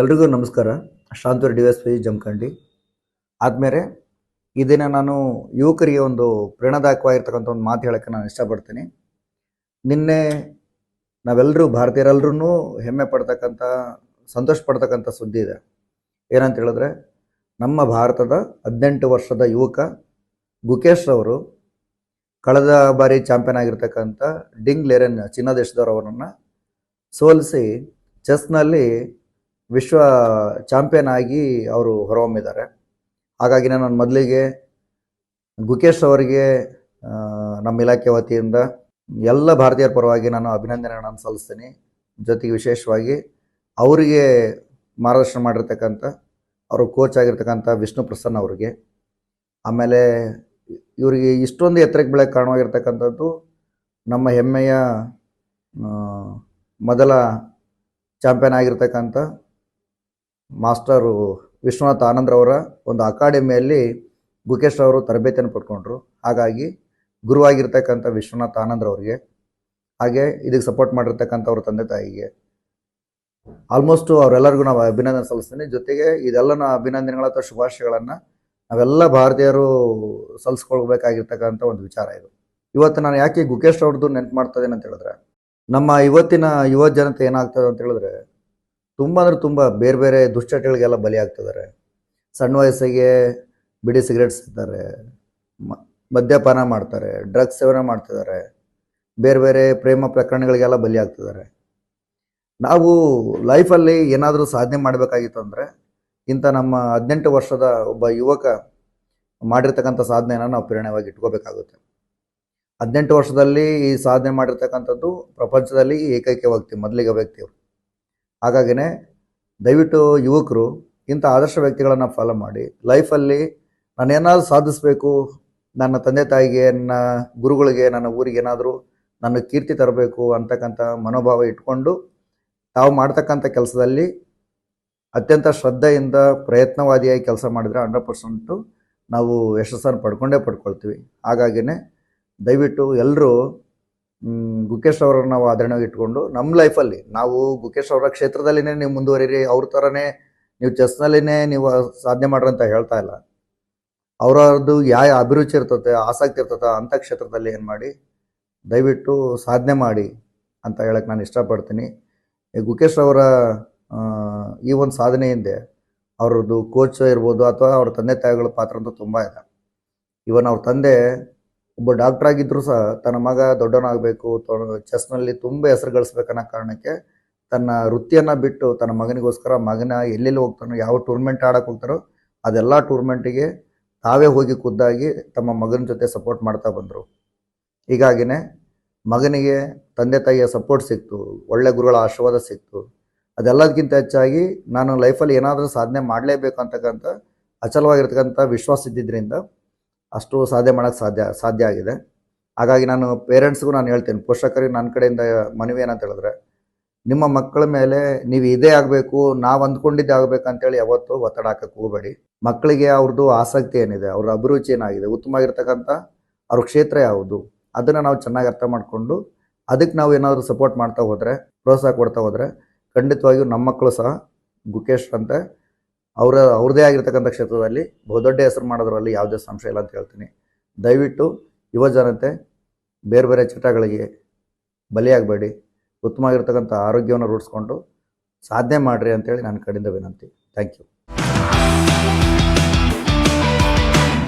ಎಲ್ರಿಗೂ ನಮಸ್ಕಾರ. Shantur D S P Jamakhandi. ಆದಮೇಲೆ ಈ ದಿನ ನಾನು ಯುವಕರಿಗೆ ಒಂದು ಪ್ರೇರಣಾದಾಯಕವಾಗಿರ್ತಕ್ಕಂಥ ಒಂದು ಮಾತು ಹೇಳೋಕ್ಕೆ ನಾನು ಇಷ್ಟಪಡ್ತೀನಿ. ನಿನ್ನೆ ನಾವೆಲ್ಲರೂ ಭಾರತೀಯರೆಲ್ಲರೂ ಹೆಮ್ಮೆ ಪಡ್ತಕ್ಕಂಥ, ಸಂತೋಷ ಪಡ್ತಕ್ಕಂಥ ಸುದ್ದಿ ಇದೆ. ಏನಂತ ಹೇಳಿದ್ರೆ, ನಮ್ಮ ಭಾರತದ ಹದಿನೆಂಟು ವರ್ಷದ ಯುವಕ ಗುಕೇಶ್ ಅವರು ಕಳೆದ ಬಾರಿ ಚಾಂಪಿಯನ್ ಆಗಿರ್ತಕ್ಕಂಥ ಡಿಂಗ್ ಲೆರೆನ್ ಚೀನಾ ದೇಶದವರವರನ್ನು ಸೋಲಿಸಿ ಚೆಸ್ನಲ್ಲಿ ವಿಶ್ವ ಚಾಂಪಿಯನ್ ಆಗಿ ಅವರು ಹೊರಹೊಮ್ಮಿದ್ದಾರೆ. ಹಾಗಾಗಿ ನಾನು ಮೊದಲಿಗೆ ಗುಕೇಶ್ ಅವರಿಗೆ ನಮ್ಮ ಇಲಾಖೆ ವತಿಯಿಂದ ಎಲ್ಲ ಭಾರತೀಯರ ಪರವಾಗಿ ನಾನು ಅಭಿನಂದನೆಗಳನ್ನು ಸಲ್ಲಿಸ್ತೀನಿ. ಜೊತೆಗೆ ವಿಶೇಷವಾಗಿ ಅವರಿಗೆ ಮಾರ್ಗದರ್ಶನ ಮಾಡಿರ್ತಕ್ಕಂಥ, ಅವರು ಕೋಚ್ ಆಗಿರ್ತಕ್ಕಂಥ ವಿಷ್ಣು ಪ್ರಸನ್ನ ಅವರಿಗೆ. ಆಮೇಲೆ ಇವರಿಗೆ ಇಷ್ಟೊಂದು ಎತ್ತರಕ್ಕೆ ಬೆಳೆ ಕಾರಣವಾಗಿರ್ತಕ್ಕಂಥದ್ದು ನಮ್ಮ ಹೆಮ್ಮೆಯ ಮೊದಲ ಚಾಂಪಿಯನ್ ಆಗಿರ್ತಕ್ಕಂಥ ಮಾಸ್ಟರು ವಿಶ್ವನಾಥ್ ಆನಂದ್ರವರ ಒಂದು ಅಕಾಡೆಮಿಯಲ್ಲಿ ಗುಕೇಶ್ ಅವರು ತರಬೇತಿಯನ್ನು ಪಡ್ಕೊಂಡ್ರು. ಹಾಗಾಗಿ ಗುರುವಾಗಿರ್ತಕ್ಕಂಥ ವಿಶ್ವನಾಥ್ ಆನಂದ್ರವ್ರಿಗೆ ಹಾಗೆ ಇದಕ್ಕೆ ಸಪೋರ್ಟ್ ಮಾಡಿರ್ತಕ್ಕಂಥವ್ರ ತಂದೆ ತಾಯಿಗೆ ಆಲ್ಮೋಸ್ಟ್ ಅವರೆಲ್ಲರಿಗೂ ನಾವು ಅಭಿನಂದನೆ ಸಲ್ಲಿಸ್ತೀನಿ. ಜೊತೆಗೆ ಇದೆಲ್ಲ ಅಭಿನಂದನೆಗಳ ಅಥವಾ ಶುಭಾಶಯಗಳನ್ನು ನಾವೆಲ್ಲ ಭಾರತೀಯರು ಸಲ್ಲಿಸ್ಕೊಳ್ಬೇಕಾಗಿರ್ತಕ್ಕಂಥ ಒಂದು ವಿಚಾರ ಇದು. ಇವತ್ತು ನಾನು ಯಾಕೆ ಗುಕೇಶ್ ಅವ್ರದ್ದು ನೆನ್ಪು ಮಾಡ್ತಾ ಇದ್ದೀನಿ ಅಂತ ಹೇಳಿದ್ರೆ, ನಮ್ಮ ಇವತ್ತಿನ ಯುವ ಜನತೆ ಏನಾಗ್ತದೆ ಅಂತ ಹೇಳಿದ್ರೆ ತುಂಬ ಅಂದರೆ ತುಂಬ ಬೇರೆ ಬೇರೆ ದುಶ್ಚಟಗಳಿಗೆಲ್ಲ ಬಲಿಯಾಗ್ತಿದ್ದಾರೆ. ಸಣ್ಣ ವಯಸ್ಸಿಗೆ ಬಿಡಿ ಸಿಗರೇಟ್ಸ್ ಸಿಗ್ತಾರೆ ಮದ್ಯಪಾನ ಮಾಡ್ತಾರೆ, ಡ್ರಗ್ಸ್ ಸೇವನೆ ಮಾಡ್ತಿದ್ದಾರೆ, ಬೇರೆ ಬೇರೆ ಪ್ರೇಮ ಪ್ರಕರಣಗಳಿಗೆಲ್ಲ ಬಲಿಯಾಗ್ತಿದ್ದಾರೆ. ನಾವು ಲೈಫಲ್ಲಿ ಏನಾದರೂ ಸಾಧನೆ ಮಾಡಬೇಕಾಗಿತ್ತು ಅಂದರೆ ಇಂಥ ನಮ್ಮ ಹದಿನೆಂಟು ವರ್ಷದ ಒಬ್ಬ ಯುವಕ ಮಾಡಿರ್ತಕ್ಕಂಥ ಸಾಧನೆಯನ್ನು ನಾವು ಪ್ರೇರಣೆಯಾಗಿ ಇಟ್ಕೋಬೇಕಾಗುತ್ತೆ. ಹದಿನೆಂಟು ವರ್ಷದಲ್ಲಿ ಈ ಸಾಧನೆ ಮಾಡಿರ್ತಕ್ಕಂಥದ್ದು ಪ್ರಪಂಚದಲ್ಲಿ ಏಕೈಕ ವ್ಯಕ್ತಿ, ಮೊದಲಿಗೆ ವ್ಯಕ್ತಿ ಅವರು ಹಾಗಾಗಿನೇ ದಯವಿಟ್ಟು ಯುವಕರು ಇಂಥ ಆದರ್ಶ ವ್ಯಕ್ತಿಗಳನ್ನು ಫಾಲೋ ಮಾಡಿ. ಲೈಫಲ್ಲಿ ನಾನೇನಾದರೂ ಸಾಧಿಸಬೇಕು, ನನ್ನ ತಂದೆ ತಾಯಿಗೆ, ನನ್ನ ಗುರುಗಳಿಗೆ, ನನ್ನ ಊರಿಗೆ ಏನಾದರೂ ನನ್ನ ಕೀರ್ತಿ ತರಬೇಕು ಅಂತಕ್ಕಂಥ ಮನೋಭಾವ ಇಟ್ಕೊಂಡು ತಾವು ಮಾಡ್ತಕ್ಕಂಥ ಕೆಲಸದಲ್ಲಿ ಅತ್ಯಂತ ಶ್ರದ್ಧೆಯಿಂದ ಪ್ರಯತ್ನವಾದಿಯಾಗಿ ಕೆಲಸ ಮಾಡಿದರೆ ಹಂಡ್ರೆಡ್ ಪರ್ಸೆಂಟು ನಾವು ಯಶಸ್ಸನ್ನು ಪಡ್ಕೊಂಡೇ ಪಡ್ಕೊಳ್ತೀವಿ. ಹಾಗಾಗಿನೇ ದಯವಿಟ್ಟು ಎಲ್ಲರೂ ಗುಕೇಶ್ ಅವರನ್ನು ನಾವು ಆಧರಣೆ ಇಟ್ಕೊಂಡು ನಮ್ಮ ಲೈಫಲ್ಲಿ ನಾವು ಗುಕೇಶ್ ಅವರ ಕ್ಷೇತ್ರದಲ್ಲಿನೇ ನೀವು ಮುಂದುವರಿರಿ, ಅವ್ರ ಥರನೇ ನೀವು ಚೆಸ್ನಲ್ಲಿನೇ ನೀವು ಸಾಧನೆ ಮಾಡ್ರಿ ಅಂತ ಹೇಳ್ತಾ ಇಲ್ಲ. ಅವರದ್ದು ಯಾವ ಅಭಿರುಚಿ ಇರ್ತದೆ ಆಸಕ್ತಿ ಇರ್ತದೆ ಅಂಥ ಕ್ಷೇತ್ರದಲ್ಲಿ ಏನು ಮಾಡಿ, ದಯವಿಟ್ಟು ಸಾಧನೆ ಮಾಡಿ ಅಂತ ಹೇಳಕ್ಕೆ ನಾನು ಇಷ್ಟಪಡ್ತೀನಿ. ಗುಕೇಶ್ ಅವರ ಈ ಒಂದು ಸಾಧನೆ ಹಿಂದೆ ಅವ್ರದ್ದು ಕೋಚ್ ಇರ್ಬೋದು ಅಥವಾ ಅವ್ರ ತಂದೆ ತಾಯಿಗಳ ಪಾತ್ರ ಅಂತೂ ತುಂಬ ಇದೆ. ಇವನ್ ಅವ್ರ ತಂದೆ ಒಬ್ಬ ಡಾಕ್ಟರ್ ಆಗಿದ್ರು ಸಹ ತನ್ನ ಮಗ ದೊಡ್ಡವನಾಗಬೇಕು ಚೆಸ್ನಲ್ಲಿ ತುಂಬ ಹೆಸರು ಗಳಿಸ್ಬೇಕನ್ನೋ ಕಾರಣಕ್ಕೆ ತನ್ನ ವೃತ್ತಿಯನ್ನು ಬಿಟ್ಟು ತನ್ನ ಮಗನಿಗೋಸ್ಕರ ಮಗನ ಎಲ್ಲೆಲ್ಲಿ ಹೋಗ್ತಾನೋ, ಯಾವ ಟೂರ್ನಮೆಂಟ್ ಆಡಕ್ಕೆ ಹೋಗ್ತಾರೋ ಅದೆಲ್ಲ ಟೂರ್ನಮೆಂಟಿಗೆ ತಾವೇ ಹೋಗಿ ಖುದ್ದಾಗಿ ತಮ್ಮ ಮಗನ ಜೊತೆ ಸಪೋರ್ಟ್ ಮಾಡ್ತಾ ಬಂದರು. ಹೀಗಾಗಿನೇ ಮಗನಿಗೆ ತಂದೆ ತಾಯಿಯ ಸಪೋರ್ಟ್ ಸಿಕ್ತು, ಒಳ್ಳೆ ಗುರುಗಳ ಆಶೀರ್ವಾದ ಸಿಕ್ತು. ಅದೆಲ್ಲದಕ್ಕಿಂತ ಹೆಚ್ಚಾಗಿ ನಾನು ಲೈಫಲ್ಲಿ ಏನಾದರೂ ಸಾಧನೆ ಮಾಡಲೇಬೇಕು ಅಂತಕ್ಕಂಥ ಅಚಲವಾಗಿರ್ತಕ್ಕಂಥ ವಿಶ್ವಾಸ ಇದ್ದಿದ್ದರಿಂದ ಅಷ್ಟು ಸಾಧ್ಯ ಮಾಡೋಕ್ಕೆ ಸಾಧ್ಯ ಸಾಧ್ಯ ಆಗಿದೆ. ಹಾಗಾಗಿ ನಾನು ಪೇರೆಂಟ್ಸ್ಗೂ ನಾನು ಹೇಳ್ತೇನೆ, ಪೋಷಕರಿಗೆ ನನ್ನ ಕಡೆಯಿಂದ ಮನವಿ ಏನಂತ ಹೇಳಿದ್ರೆ, ನಿಮ್ಮ ಮಕ್ಕಳ ಮೇಲೆ ನೀವು ಇದೇ ಆಗಬೇಕು, ನಾವು ಅಂದ್ಕೊಂಡಿದ್ದೇ ಆಗಬೇಕು ಅಂತೇಳಿ ಯಾವತ್ತೂ ಒತ್ತಡ ಹಾಕಕ್ಕೆ ಹೋಗಬೇಡಿ. ಮಕ್ಕಳಿಗೆ ಅವ್ರದ್ದು ಆಸಕ್ತಿ ಏನಿದೆ, ಅವ್ರ ಅಭಿರುಚಿ ಏನಾಗಿದೆ ಉತ್ತಮವಾಗಿರ್ತಕ್ಕಂಥ ಅವ್ರ ಕ್ಷೇತ್ರ ಯಾವುದು, ಅದನ್ನು ನಾವು ಚೆನ್ನಾಗಿ ಅರ್ಥ ಮಾಡಿಕೊಂಡು, ಅದಕ್ಕೆ ನಾವು ಏನಾದರೂ ಸಪೋರ್ಟ್ ಮಾಡ್ತಾ ಹೋದರೆ, ಪ್ರೋತ್ಸಾಹ ಕೊಡ್ತಾ ಹೋದರೆ, ಖಂಡಿತವಾಗಿಯೂ ನಮ್ಮ ಮಕ್ಕಳು ಸಹ ಗುಕೇಶ್ ಅಂತ ಅವರ ಅವ್ರದ್ದೇ ಆಗಿರ್ತಕ್ಕಂಥ ಕ್ಷೇತ್ರದಲ್ಲಿ ಬಹುದೊಡ್ಡ ಹೆಸರು ಮಾಡೋದ್ರಲ್ಲಿ ಯಾವುದೇ ಸಂಶಯ ಇಲ್ಲ ಅಂತ ಹೇಳ್ತೀನಿ. ದಯವಿಟ್ಟು ಯುವ ಜನತೆ, ಬೇರೆ ಬೇರೆ ಚಟಗಳಿಗೆ ಬಲಿಯಾಗಬೇಡಿ. ಉತ್ತಮವಾಗಿರ್ತಕ್ಕಂಥ ಆರೋಗ್ಯವನ್ನು ರೂಢಿಸ್ಕೊಂಡು ಸಾಧನೆ ಮಾಡಿರಿ ಅಂತೇಳಿ ನನ್ನ ಕಡೆಯಿಂದ ವಿನಂತಿ. Thank you